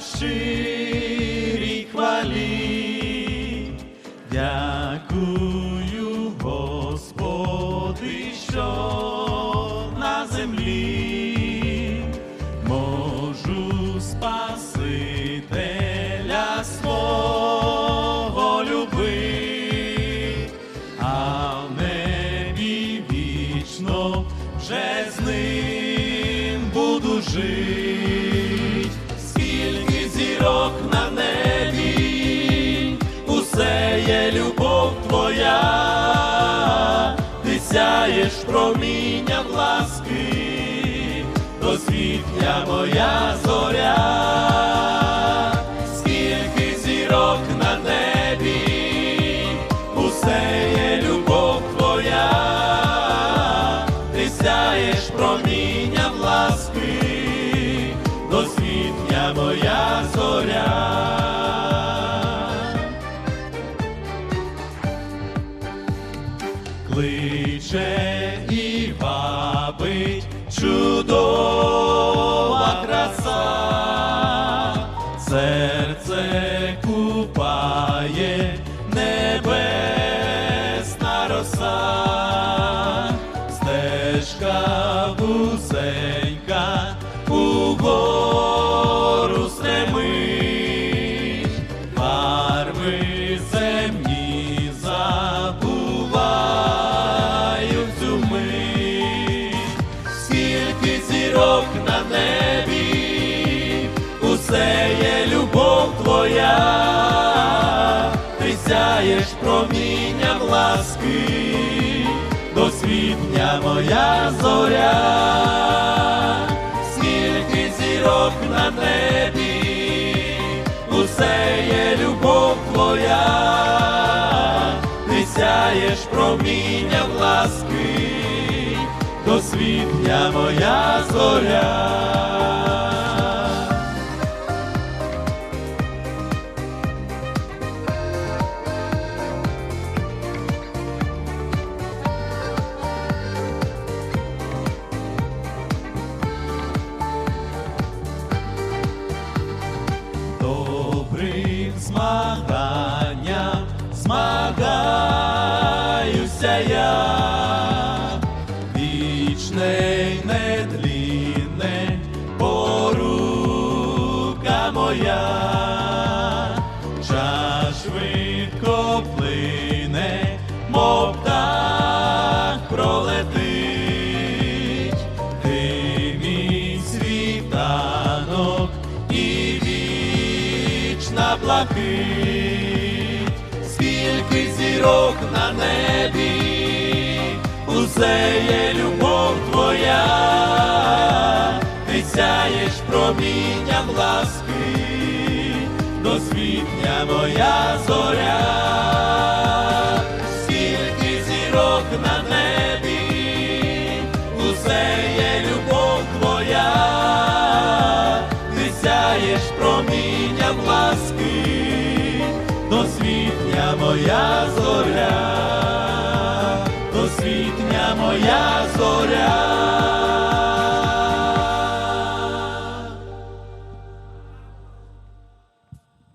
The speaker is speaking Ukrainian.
ширій хвалі, дякую, Господи, що на землі можу Спасителя свого любить, а в небі вічно вже з ним буду жить, сяєш промінням ласки, досвітня моя зоря, скільки зірок на небі, усе є любов твоя, ти сяєш промінням ласки, досвітня моя зоря. Кличе і вабить чудова краса, серце купає небесна роса, усе є любов твоя, ти сяєш промінням ласки, досвітня моя зоря, скільки зірок на небі, усе є любов твоя, ти сяєш промінням ласки, досвітня моя зоря. Добрим змаганням вічна блакить, скільки зірок на небі, усе є любов твоя, ти сяєш промінням ласки, досвітня моя зоря, моя зоря, освітня моя